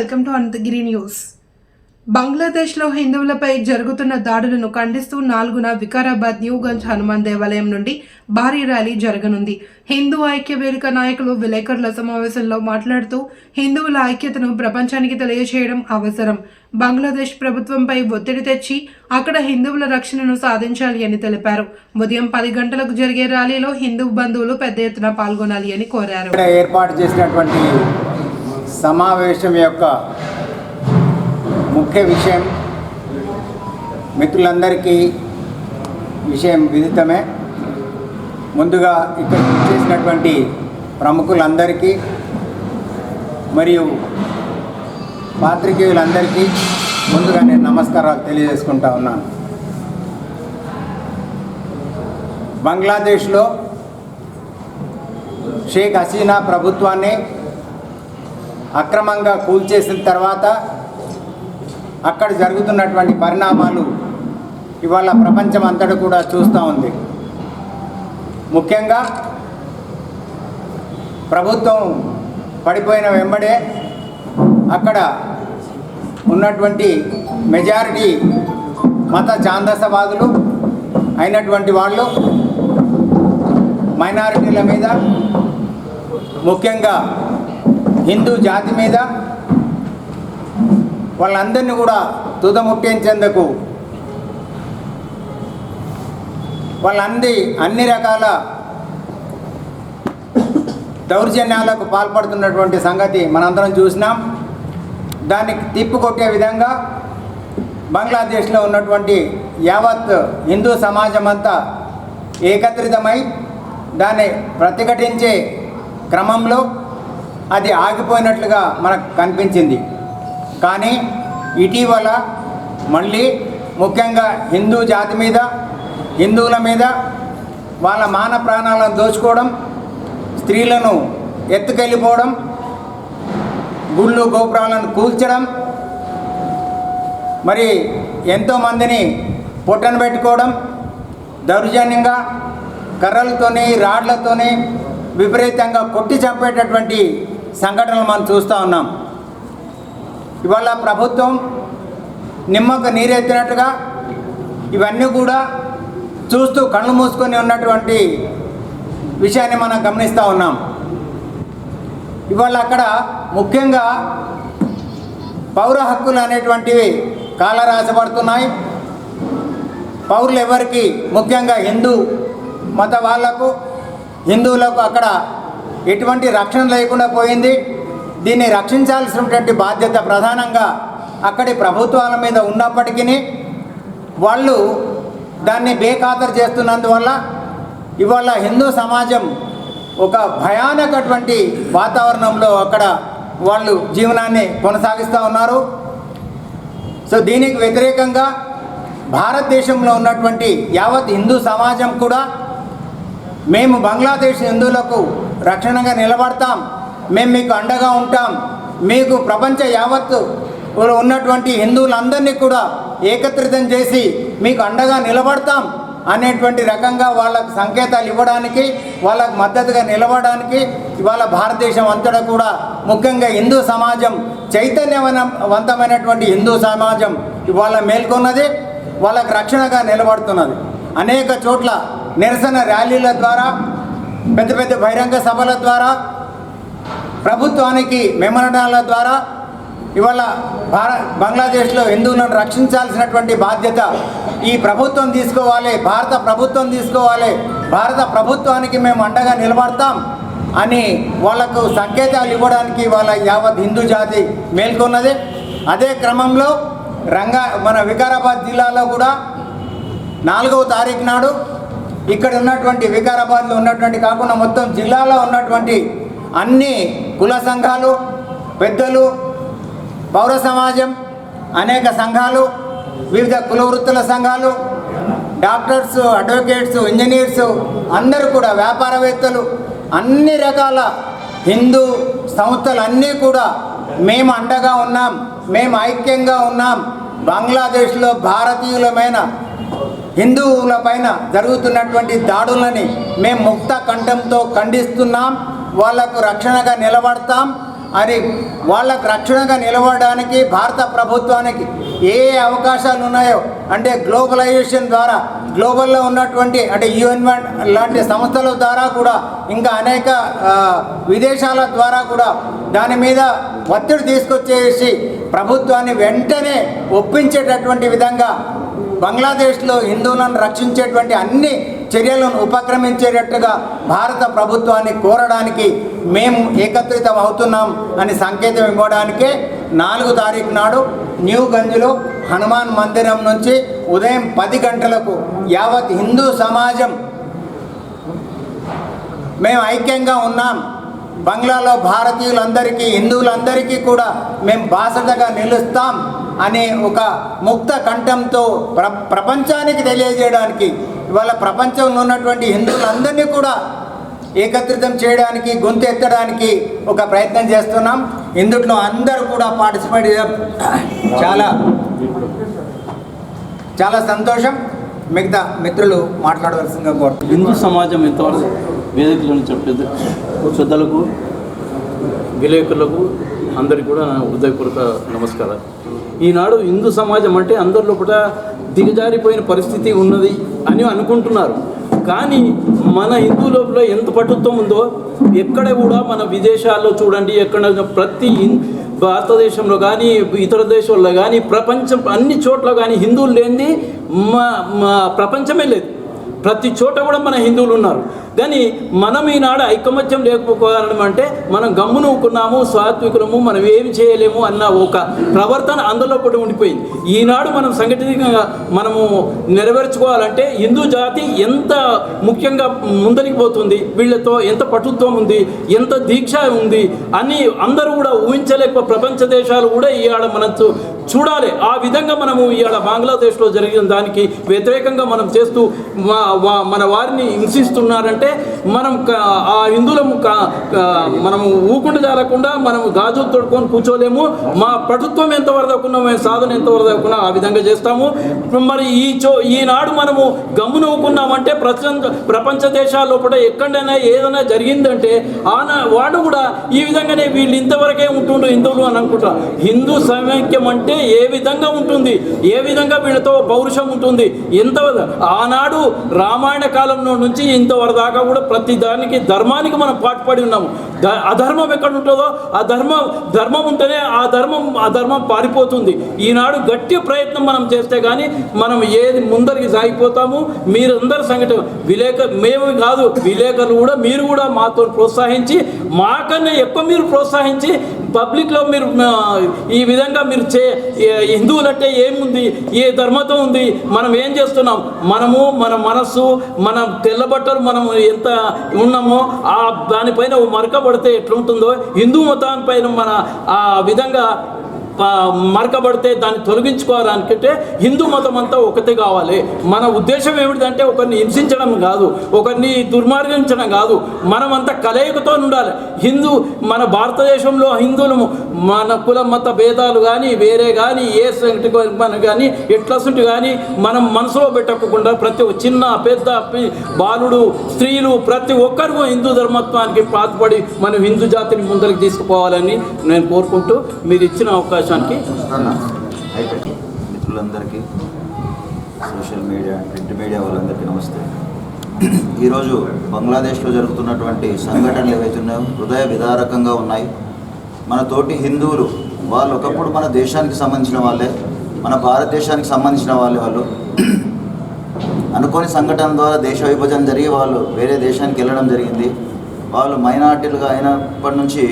Welcome to Anantagiri news. బంగ్లాదేశ్లో హిందువులపై జరుగుతున్న దాడులను ఖండిస్తూ నాలుగున వికారాబాద్ న్యూగంజ్ హనుమాన్ దేవాలయం నుండి భారీ ర్యాలీ జరగనుంది. హిందూ ఐక్య వేదిక నాయకులు విలేకరుల సమావేశంలో మాట్లాడుతూ హిందువుల ఐక్యతను ప్రపంచానికి తెలియజేయడం అవసరం. బంగ్లాదేశ్ ప్రభుత్వంపై ఒత్తిడి తెచ్చి అక్కడ హిందువుల రక్షణను సాధించాలి అని తెలిపారు. ఉదయం పది గంటలకు జరిగే ర్యాలీలో హిందూ బంధువులు పెద్ద ఎత్తున పాల్గొనాలి అని కోరారు. ఏర్పాటు చేసినటువంటి సమావేశం యొక్క ముఖ్య విషయం మిత్రులందరికీ విషయం విదితమే. ముందుగా ఇక్కడ చేసినటువంటి ప్రముఖులందరికీ మరియు పాత్రికేయులందరికీ ముందుగా నేను నమస్కారాలు తెలియజేసుకుంటా ఉన్నాను. బంగ్లాదేశ్లో షేక్ హసీనా ప్రభుత్వాన్ని అక్రమంగా కూల్చేసిన తర్వాత అక్కడ జరుగుతున్నటువంటి పరిణామాలు ఇవాళ ప్రపంచం అంతటా కూడా చూస్తూ ఉంది. ముఖ్యంగా ప్రభుత్వం పడిపోయిన వెంబడే అక్కడ ఉన్నటువంటి మెజారిటీ మత ఛాందసవాదులు అయినటువంటి వాళ్ళు మైనారిటీల మీద ముఖ్యంగా హిందూ జాతి మీద వాళ్ళందరినీ కూడా తుదముట్టించేందుకు వాళ్ళంది అన్ని రకాల దౌర్జన్యాలకు పాల్పడుతున్నటువంటి సంగతి మనందరం చూసినాం. దానికి తిప్పుకొట్టే విధంగా బంగ్లాదేశ్లో ఉన్నటువంటి యావత్ హిందూ సమాజం అంతా ఏకత్రితమై దాన్ని ప్రతిఘటించే క్రమంలో అది ఆగిపోయినట్లుగా మనకు కనిపించింది. కానీ ఇటీవల మళ్ళీ ముఖ్యంగా హిందూ జాతి మీద హిందువుల మీద వాళ్ళ మాన ప్రాణాలను దోచుకోవడం స్త్రీలను ఎత్తుకెళ్ళిపోవడం గుళ్ళు గోపురాలను కూల్చడం మరి ఎంతోమందిని పొట్టను పెట్టుకోవడం దౌర్జన్యంగా కర్రలతోని రాడ్లతోని విపరీతంగా కొట్టి చంపేటటువంటి సంఘటనలు మనం చూస్తూ ఉన్నాం. ఇవాళ ప్రభుత్వం నిమ్మకు నీరెత్తినట్టుగా ఇవన్నీ కూడా చూస్తూ కళ్ళు మూసుకొని ఉన్నటువంటి విషయాన్ని మనం గమనిస్తూ ఉన్నాం. ఇవాళ అక్కడ ముఖ్యంగా పౌర హక్కులు అనేటువంటివి కాలరాసపడుతున్నాయి. పౌరులు ఎవరికి? ముఖ్యంగా హిందూ మత వాళ్ళకు హిందువులకు అక్కడ ఎటువంటి రక్షణ లేకుండా పోయింది. దీన్ని రక్షించాల్సినటువంటి బాధ్యత ప్రధానంగా అక్కడి ప్రభుత్వాల మీద ఉన్నప్పటికీ వాళ్ళు దాన్ని బేఖాతరు చేస్తున్నందువల్ల ఇవాళ హిందూ సమాజం ఒక భయానకటువంటి వాతావరణంలో అక్కడ వాళ్ళు జీవనాన్ని కొనసాగిస్తూ ఉన్నారు. సో దీనికి వ్యతిరేకంగా భారతదేశంలో ఉన్నటువంటి యావత్ హిందూ సమాజం కూడా మేము బంగ్లాదేశ్ హిందువులకు రక్షణగా నిలబడతాం. మేము మీకు అండగా ఉంటాం. మీకు ప్రపంచ యావత్తు ఉన్నటువంటి హిందువులందరినీ కూడా ఏకత్రితం చేసి మీకు అండగా నిలబడతాం అనేటువంటి రకంగా వాళ్ళకు సంకేతాలు ఇవ్వడానికి వాళ్ళకు మద్దతుగా నిలవడానికి ఇవాళ భారతదేశం అంతటా కూడా ముఖ్యంగా హిందూ సమాజం చైతన్యవంతమైనటువంటి హిందూ సమాజం ఇవాళ మేల్కొన్నది వాళ్ళకు రక్షణగా నిలబడుతున్నది. అనేక చోట్ల నిరసన ర్యాలీల ద్వారా పెద్ద పెద్ద బహిరంగ సభల ద్వారా ప్రభుత్వానికి మెమరణాల ద్వారా ఇవాళ భారత బంగ్లాదేశ్లో హిందువులను రక్షించాల్సినటువంటి బాధ్యత ఈ ప్రభుత్వం తీసుకోవాలి భారత ప్రభుత్వం తీసుకోవాలి భారత ప్రభుత్వానికి మేము అండగా నిలబడతాం అని వాళ్ళకు సంకేతాలు ఇవ్వడానికి వాళ్ళ యావత్ హిందూ జాతి మేల్కొన్నది. అదే క్రమంలో రంగా మన వికారాబాద్ జిల్లాలో కూడా నాలుగవ తారీఖు నాడు ఇక్కడ ఉన్నటువంటి వికారాబాద్లో ఉన్నటువంటి కాకుండా మొత్తం జిల్లాలో ఉన్నటువంటి అన్ని కుల సంఘాలు పెద్దలు పౌర సమాజం అనేక సంఘాలు వివిధ కుల వృత్తుల సంఘాలు డాక్టర్స్ అడ్వకేట్స్ ఇంజనీర్స్ అందరూ కూడా వ్యాపారవేత్తలు అన్ని రకాల హిందూ సంస్థలు అన్నీ కూడా మేము అండగా ఉన్నాం మేము ఐక్యంగా ఉన్నాం. బంగ్లాదేశ్లో భారతీయులమైన హిందువుల పైన జరుగుతున్నటువంటి దాడులని మేము ముక్త కంఠంతో ఖండిస్తున్నాం. వాళ్ళకు రక్షణగా నిలబడతాం. అని వాళ్ళకు రక్షణగా నిలబడడానికి భారత ప్రభుత్వానికి ఏ అవకాశాలు ఉన్నాయో అంటే గ్లోబలైజేషన్ ద్వారా గ్లోబల్లో ఉన్నటువంటి అంటే యుఎన్ లాంటి సంస్థల ద్వారా కూడా ఇంకా అనేక విదేశాల ద్వారా కూడా దాని మీద ఒత్తిడి తీసుకొచ్చేసి ప్రభుత్వాన్ని వెంటనే ఒప్పించేటటువంటి విధంగా బంగ్లాదేశ్లో హిందువులను రక్షించేటువంటి అన్ని చర్యలను ఉపక్రమించేటట్టుగా భారత ప్రభుత్వాన్ని కోరడానికి మేము ఏకత్రితం అవుతున్నాం అని సంకేతం ఇవ్వడానికే నాలుగు తారీఖు నాడు న్యూ గంజ్లో హనుమాన్ మందిరం నుంచి ఉదయం పది గంటలకు యావత్ హిందూ సమాజం మేము ఐక్యంగా ఉన్నాం. బంగ్లాలో భారతీయులందరికీ హిందువులందరికీ కూడా మేము బాసటగా నిలుస్తాం. అనే ఒక ముక్త కంఠంతో ప్ర ప్రపంచానికి తెలియజేయడానికి ఇవాళ ప్రపంచంలో ఉన్నటువంటి హిందువులందరినీ కూడా ఏకత్రితం చేయడానికి గొంతు ఎత్తడానికి ఒక ప్రయత్నం చేస్తున్నాం. ఇందుట్లో అందరూ కూడా పార్టిసిపేట్ చాలా చాలా సంతోషం. మిగతా మిత్రులు మాట్లాడవలసిందిగా కోరుతున్నాను హిందూ సమాజం ఇంతవరకు వేదికలను చెప్పేది? శ్రద్ధలకు విలేకరులకు అందరికీ కూడా హృదయపూర్వక నమస్కారాలు. ఈనాడు హిందూ సమాజం అంటే అందరి లోపల దిగజారిపోయిన పరిస్థితి ఉన్నది అని అనుకుంటున్నారు. కానీ మన హిందూ లోపల ఎంత పటుత్వం ఉందో ఎక్కడ కూడా మన విదేశాల్లో చూడండి ఎక్కడ ప్రతి భారతదేశంలో కానీ ఇతర దేశాల్లో కానీ ప్రపంచం అన్ని చోట్ల కానీ హిందువులు లేనిది మా మా ప్రపంచమే లేదు. ప్రతి చోట కూడా మన హిందువులు ఉన్నారు. కానీ మనం ఈనాడు ఐకమత్యం లేకపోవడం అంటే మనం గమ్మునుకున్నాము సాత్వికులము మనం ఏమి చేయలేము అన్న ఒక ప్రవర్తన అందులో కూడా ఉండిపోయింది. ఈనాడు మనం సంఘటితంగా మనము నెరవేర్చుకోవాలంటే హిందూ జాతి ఎంత ముఖ్యంగా ముందరికి పోతుంది వీళ్ళతో ఎంత పటుత్వం ఉంది ఎంత దీక్ష ఉంది అని అందరూ కూడా ఊహించలేక ప్రపంచ దేశాలు కూడా ఈ ఆడ చూ- చూడాలి. ఆ విధంగా మనము ఇవాళ బంగ్లాదేశ్లో జరిగిన దానికి వ్యతిరేకంగా మనం చేస్తూ మన వారిని హింసిస్తున్నారంటే మనం ఆ హిందువులము మనము ఊకుండా జారకుండా మనం గాజు తొడుకొని కూర్చోలేము. మా పటుత్వం ఎంత వరదకున్నా మేము సాధన ఎంత వరదకున్నా ఆ విధంగా చేస్తాము. మరి ఈ చో ఈనాడు మనము గమ్మున ఊకున్నామంటే ప్రపంచ ప్రపంచ దేశాల లోపల ఎక్కడైనా ఏదైనా జరిగిందంటే ఆన వాడు కూడా ఈ విధంగానే వీళ్ళు ఇంతవరకే ఉంటుండ్రు హిందువులు అని అనుకుంటారు హిందూ సమైక్యం అంటే ఏ విధంగా ఉంటుంది? ఏ విధంగా వీళ్ళతో పౌరుషం ఉంటుంది? ఎంత ఆనాడు రామాయణ కాలంలో నుంచి ఇంతవరకు దాకా కూడా ప్రతి దానికి ధర్మానికి మనం పాటుపడి ఉన్నాము. అధర్మం ఎక్కడ ఉంటుందో ఆ ధర్మం ధర్మం ఉంటేనే ఆ ధర్మం ఆ ధర్మం పారిపోతుంది. ఈనాడు గట్టి ప్రయత్నం మనం చేస్తే కానీ మనం ఏది ముందరికి సాగిపోతాము. మీరందరూ సంఘటన విలేక మేము కాదు విలేకరులు కూడా మీరు కూడా మాతో ప్రోత్సహించి మాకన్నా ఎక్కువ మీరు ప్రోత్సహించి పబ్లిక్లో మీరు ఈ విధంగా మీరు చే హిందువులంటే ఏముంది? ఏ ధర్మతో ఉంది? మనం ఏం చేస్తున్నాం? మనము మన మనస్సు మన తెల్ల బట్టలు మనం ఎంత ఉన్నామో ఆ దానిపైన మరకబడితే మరక పడితే ఎట్లుంటుందో హిందూ మతానిపైన మన ఆ విధంగా మరకబడితే దాన్ని తొలగించుకోవాలనుకుంటే హిందూ మతం అంతా ఒకటి కావాలి. మన ఉద్దేశం ఏమిటంటే ఒకరిని హింసించడం కాదు ఒకరిని దుర్మార్గించడం కాదు. మనమంతా కలయికతో ఉండాలి. హిందూ మన భారతదేశంలో హిందువులు మన కుల మత భేదాలు కానీ వేరే కానీ ఏ మన కానీ ఎట్లసుంటి కానీ మనం మనసులో పెట్టకుండా ప్రతి చిన్న పెద్ద బాలుడు స్త్రీలు ప్రతి ఒక్కరు హిందూ ధర్మత్వానికి పాటుపడి మనం హిందూ జాతిని ముందరికి తీసుకుపోవాలని నేను కోరుకుంటూ మీరు ఇచ్చిన అవకాశం ప్రస్తుతానికి మిత్రులందరికీ సోషల్ మీడియా ప్రింట్ మీడియా వాళ్ళందరికీ నమస్తే. ఈరోజు బంగ్లాదేశ్లో జరుగుతున్నటువంటి సంఘటనలు ఏవైతున్నాయో హృదయ విదారకంగా ఉన్నాయి. మన తోటి హిందువులు వాళ్ళు ఒకప్పుడు మన దేశానికి సంబంధించిన వాళ్ళే మన భారతదేశానికి సంబంధించిన వాళ్ళే వాళ్ళు. అనుకోని సంఘటన ద్వారా దేశ విభజన జరిగి వాళ్ళు వేరే దేశానికి వెళ్ళడం జరిగింది. వాళ్ళు మైనార్టీలుగా అయినప్పటి నుంచి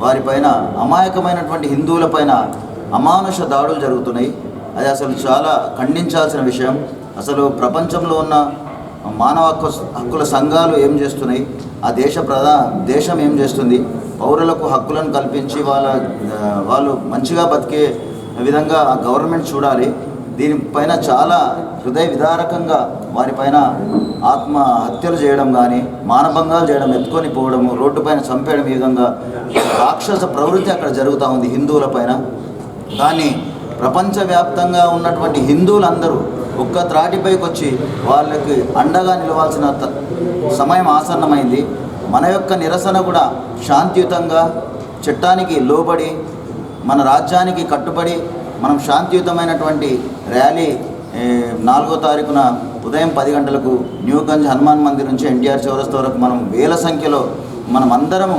వారిపైన అమాయకమైనటువంటి హిందువులపైన అమానుష దాడులు జరుగుతున్నాయి. అది అసలు చాలా ఖండించాల్సిన విషయం. అసలు ప్రపంచంలో ఉన్న మానవ హక్కు హక్కుల సంఘాలు ఏం చేస్తున్నాయి? ఆ దేశ ప్రధా దేశం ఏం చేస్తుంది? పౌరులకు హక్కులను కల్పించి వాళ్ళ వాళ్ళు మంచిగా బతికే విధంగా ఆ గవర్నమెంట్ చూడాలి. దీనిపైన చాలా హృదయ విదారకంగా వారిపైన ఆత్మ హత్యలు చేయడం కానీ మానభంగాలు చేయడం ఎత్తుకొని పోవడము రోడ్డుపైన చంపేయడం ఈ విధంగా రాక్షస ప్రవృత్తి అక్కడ జరుగుతూ ఉంది హిందువుల పైన. కానీ ప్రపంచవ్యాప్తంగా ఉన్నటువంటి హిందువులందరూ ఒక్క త్రాటిపైకి వచ్చి వాళ్ళకి అండగా నిలవాల్సిన త- సమయం ఆసన్నమైంది. మన యొక్క నిరసన కూడా శాంతియుతంగా చట్టానికి లోబడి మన రాజ్యానికి కట్టుబడి మనం శాంతియుతమైనటువంటి ర్యాలీ నాలుగో తారీఖున ఉదయం పది గంటలకు న్యూగంజ్ హనుమాన్ మందిర్ నుంచి ఎన్టీఆర్ చౌరస్తా వరకు మనం వేల సంఖ్యలో మనం అందరము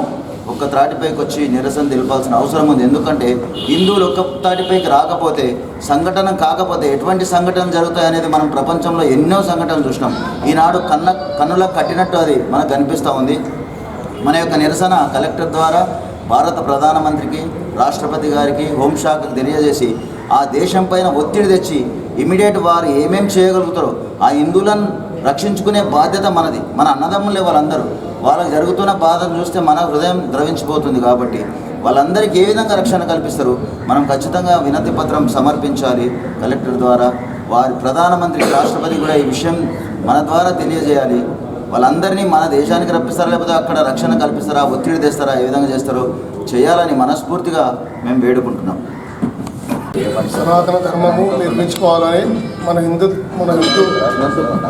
ఒక్క త్రాటిపైకి వచ్చి నిరసన తెలిపాల్సిన అవసరం ఉంది. ఎందుకంటే హిందువులు ఒక్క తాటిపైకి రాకపోతే సంఘటన కాకపోతే ఎటువంటి సంఘటనలు జరుగుతాయనేది మనం ప్రపంచంలో ఎన్నో సంఘటనలు చూసినాం. ఈనాడు కన్న కన్నుల కట్టినట్టు అది మనకు కనిపిస్తూ ఉంది. మన యొక్క నిరసన కలెక్టర్ ద్వారా భారత ప్రధానమంత్రికి రాష్ట్రపతి గారికి హోంశాఖకు తెలియజేసి ఆ దేశం పైన ఒత్తిడి తెచ్చి ఇమీడియట్ వారు ఏమేం చేయగలుగుతారో ఆ హిందువులను రక్షించుకునే బాధ్యత మనది. మన అన్నదమ్ములే వాళ్ళందరూ. వాళ్ళకి జరుగుతున్న బాధను చూస్తే మన హృదయం ద్రవించిపోతుంది కాబట్టి వాళ్ళందరికీ ఏ విధంగా రక్షణ కల్పిస్తారు? మనం ఖచ్చితంగా వినతి పత్రం సమర్పించాలి కలెక్టర్ ద్వారా. వారి ప్రధానమంత్రి రాష్ట్రపతి కూడా ఈ విషయం మన ద్వారా తెలియజేయాలి. వాళ్ళందరినీ మన దేశానికి రప్పిస్తారా లేకపోతే అక్కడ రక్షణ కల్పిస్తారా ఒత్తిడి తెస్తారా ఏ విధంగా చేస్తారో చేయాలని మనస్ఫూర్తిగా మేము వేడుకుంటున్నాం. సనాతన ధర్మము నిర్మించుకోవాలని మన హిందూ మన హిందూ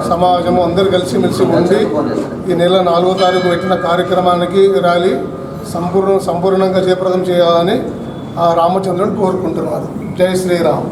సమాజము అందరు కలిసిమెలిసి ఉండి ఈ నెల నాలుగో తారీఖు పెట్టిన కార్యక్రమానికి ర్యాలీ సంపూర్ణ సంపూర్ణంగా జయప్రదం చేయాలని ఆ రామచంద్రుని కోరుకుంటున్నారు. జై శ్రీరామ్.